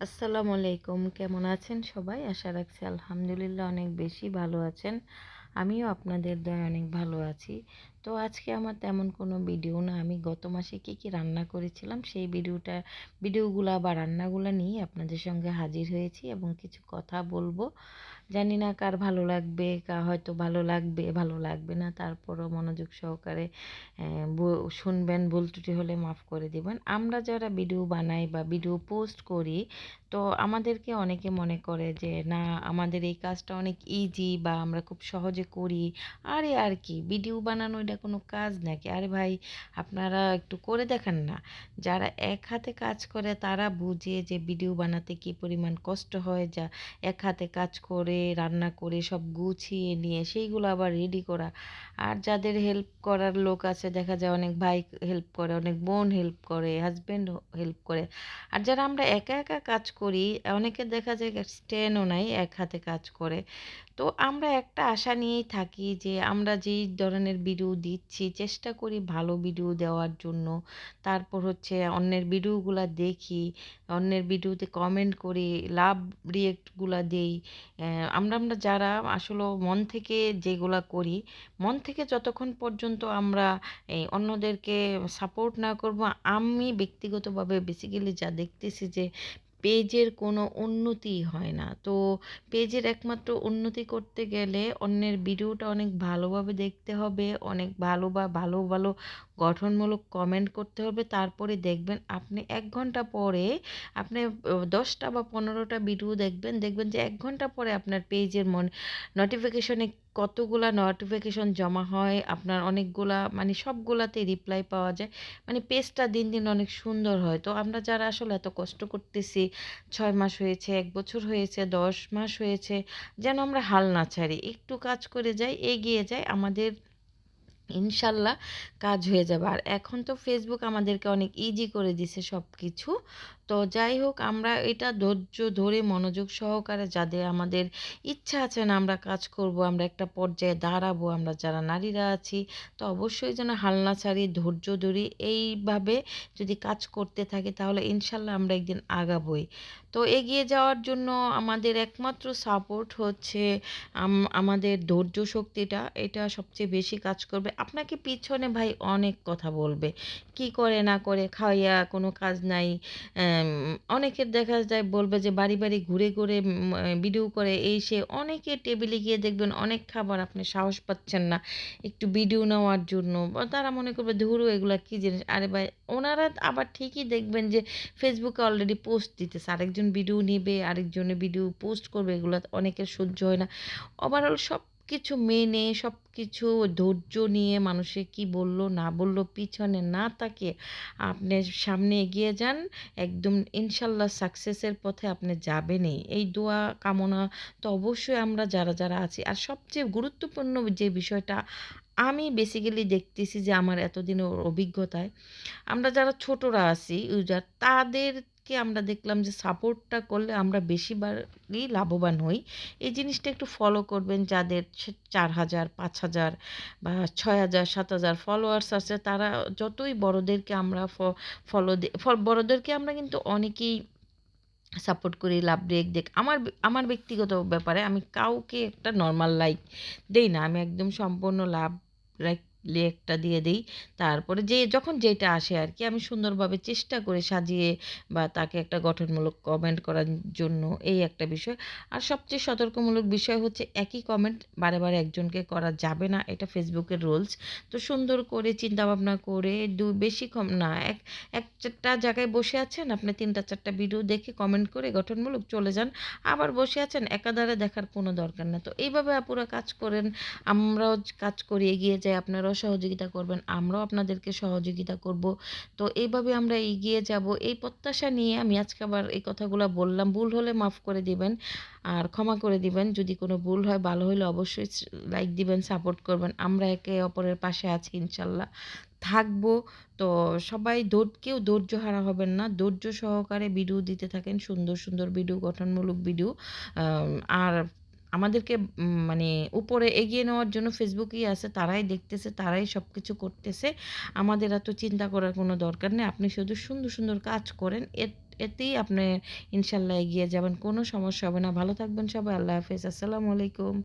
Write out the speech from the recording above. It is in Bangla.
আসসালামু আলাইকুম। কেমন আছেন সবাই? আশা রাখছি আলহামদুলিল্লাহ অনেক বেশি ভালো আছেন। আমিও আপনাদের দয় অনেক ভালো আছি। তো আজকে আমার তেমন কোনো ভিডিও না। আমি গত মাসে কী কী রান্না করেছিলাম সেই ভিডিওটা, ভিডিওগুলা বা রান্নাগুলো নিয়ে আপনাদের সঙ্গে হাজির হয়েছি এবং কিছু কথা বলব। জানি না কার ভালো লাগবে, কা হয়তো ভালো লাগবে ভালো লাগবে না, তারপরও মনোযোগ সহকারে শুনবেন, ভুল ত্রুটি হলে মাফ করে দিবেন। আমরা যারা ভিডিও বানাই বা ভিডিও পোস্ট করি, তো আমাদেরকে অনেকে মনে করে যে, না, আমাদের এই কাজটা অনেক ইজি বা আমরা খুব সহজে করি। আরে আর কি, ভিডিও বানানো এটা কোনো কাজ নাকি? আরে ভাই, আপনারা একটু করে দেখান না। যারা এক হাতে কাজ করে, তারা বুঝে যে ভিডিও বানাতে কি পরিমাণ কষ্ট হয়, যা এক হাতে কাজ করে, রান্না করে, সব গুছিয়ে নিয়ে, সেইগুলো আবার রেডি করা। আর যাদের হেল্প করার লোক আছে, দেখা যায় অনেক ভাই হেল্প করে, অনেক বোন হেল্প করে হাজব্যান্ড হেল্প করে। আর যারা আমরা একা একা কাজ করি, অনেকে দেখা যায় স্ট্যান্ডও নাই, এক হাতে কাজ করে। তো আমরা একটা আশা নিয়েই থাকি যে আমরা যেই ধরনের ভিডিও দিচ্ছি, চেষ্টা করি ভালো ভিডিও দেওয়ার জন্য। তারপর হচ্ছে অন্যের ভিডিওগুলো দেখি, অন্যের ভিডিওতে কমেন্ট করি, লাভ রিয়েক্টগুলো দেই। আমরা আমরা যারা আসলে মন থেকে যেগুলা করি, মন থেকে যতক্ষণ পর্যন্ত আমরা এই অন্যদেরকে সাপোর্ট না করব, আমি ব্যক্তিগতভাবে বেসিক্যালি যা দেখতেছি যে পেজের কোনো উন্নতি হয় না। তো পেজের একমাত্র উন্নতি করতে গেলে অন্যের ভিডিওটা অনেক ভালোভাবে দেখতে হবে, অনেক ভালো বা ভালো ভালো গঠনমূলক কমেন্ট করতে হবে। তারপরে দেখবেন আপনি এক ঘণ্টা পরে আপনি দশটা বা পনেরোটা ভিডিও দেখবেন। দেখবেন যে এক ঘণ্টা পরে আপনার পেজের মন নোটিফিকেশনে কতগুলা নোটিফিকেশন জমা হয়, আপনার অনেকগুলা মানে সবগুলাতে রিপ্লাই পাওয়া যায়। মানে পেজটা দিন দিন অনেক সুন্দর হয়। তো আমরা যারা আসলে এত কষ্ট করতেছি, ছয় মাস হয়েছে, এক বছর হয়েছে, দশ মাস হয়েছে, যেন আমরা হাল না ছাড়ি। একটু কাজ করে যাই, এগিয়ে যাই। আমাদের ইনশাল্লাহ কাজ হয়ে যাবে। আর এখন তো ফেসবুক আমাদেরকে অনেক ইজি করে দিছে সব কিছু তো যাই হোক, আমরা এটা ধৈর্য ধরে মনোযোগ সহকারে যাদের আমাদের ইচ্ছা আছে না আমরা কাজ করব, আমরা একটা পর্যায়ে দাঁড়াবো, আমরা যারা নারীরা আছি, তো অবশ্যই যেন হালনা ছাড়ি, ধৈর্য ধরি, এইভাবে যদি কাজ করতে থাকি তাহলে ইনশাল্লাহ আমরা একদিন আগাবই। তো এগিয়ে যাওয়ার জন্য আমাদের একমাত্র সাপোর্ট হচ্ছে আমাদের ধৈর্য শক্তিটা, এটা সবচেয়ে বেশি কাজ করবে। আপনাকে পিছনে ভাই অনেক কথা বলবে। কি করে না করে খাওয়াইয়া কোনো কাজ নাই। অনেকের দেখা যায় বলবে যে বাড়ি বাড়ি ঘুরে ঘুরে ভিডিও করে এই সে অনেকে টেবিলে গিয়ে দেখবেন অনেক খাবার আপনি সাহস পাচ্ছেন না একটু ভিডিও নেওয়ার জন্য। তারা মনে করবে ধুরু এগুলো কী জিনিস? আরে ভাই, ওনারা আবার ঠিকই দেখবেন যে ফেসবুকে অলরেডি পোস্ট দিতেছে। আরেকজন ভিডিও নেবে আরেকজনে ভিডিও পোস্ট করবে, এগুলো অনেকের সহ্য হয় না। ওভারঅল সব কিছু মেনে সব কিছু ধৈর্য নিয়ে মানুষে কি বলল, না বলল, পিছনে না তাকিয়ে আপনি সামনে এগিয়ে যান। একদম ইনশাল্লাহ সাকসেসের পথে আপনি যাবেনই। এই দোয়া, কামনা তো অবশ্যই আমরা যারা যারা আছি। আর সবচেয়ে গুরুত্বপূর্ণ যে বিষয়টা আমি বেসিক্যালি দেখতেছি যে আমার এতদিনের অভিজ্ঞতায়, আমরা যারা ছোটরা আছি, ইউজার, তাদের কে আমরা দেখলাম যে সাপোর্টটা করলে আমরা বেশিবারই লাভবান হই। এই জিনিসটা একটু ফলো করবেন যাদের চার হাজার পাঁচ হাজার বা ছয় হাজার সাত হাজার ফলোয়ার্স আছে, তারা যতই বড়োদেরকে আমরা ফলো বড়োদেরকে আমরা কিন্তু অনেকেই সাপোর্ট করি, লাভ ব্রেক দেখ। আমার আমার ব্যক্তিগত ব্যাপারে আমি কাউকে একটা নর্মাল লাইক দেই না। আমি একদম সম্পূর্ণ লাভ লাইক লেকটা দিয়ে দিই। তারপরে যে, যখন যেটা আসে আর কি আমি সুন্দরভাবে চেষ্টা করে সাজিয়ে বা তাকে একটা গঠনমূলক কমেন্ট করার জন্য এই একটা বিষয়। আর সবচেয়ে সতর্কমূলক বিষয় হচ্ছে একই কমেন্ট বারে বারে একজনকে করা যাবে না। এটা ফেসবুকের রুলস তো সুন্দর করে চিন্তাভাবনা করে দু, বেশি কম, না, এক, একটা জায়গায় বসে আছেন, আপনি তিনটা, চারটা ভিডিও দেখে কমেন্ট করে গঠনমূলক চলে যান। আবার বসে আছেন, একাধারে দেখার কোনো দরকার না। তো এইভাবে আপুরা কাজ করেন। আমরাও কাজ করে এগিয়ে যাই আপনারা আপনারাও সহযোগিতা করবেন, আমরাও আপনাদেরকে সহযোগিতা করব। তো এইভাবে আমরা এগিয়ে যাব। এই প্রত্যাশা নিয়ে আমি আজকে আবার এই কথাগুলো বললাম। ভুল হলে মাফ করে দিবেন আর ক্ষমা করে দিবেন। যদি কোনো ভুল হয়, ভালো হলে অবশ্যই লাইক দিবেন সাপোর্ট করবেন। আমরা একে অপরের পাশে আছি ইনশাল্লাহ। থাকব। তো সবাই ধৈর্য, কেউ ধৈর্য হারা হবেন না। ধৈর্য সহকারে ভিডিও দিতে থাকেন। সুন্দর সুন্দর ভিডিও গঠনমূলক ভিডিও আর আমাদেরকে মানে উপরে এগিয়ে নেওয়ার জন্য ফেসবুকেই আছে, তারাই দেখতেছে, তারাই সব কিছু করতেছে। আমাদের এত চিন্তা করার কোনো দরকার নেই। আপনি শুধু সুন্দর সুন্দর কাজ করেন এতেই আপনি ইনশাল্লাহ এগিয়ে যাবেন, কোনো সমস্যা হবে না। ভালো থাকবেন সবাই, আল্লাহ হাফেজ। আসসালামু আলাইকুম।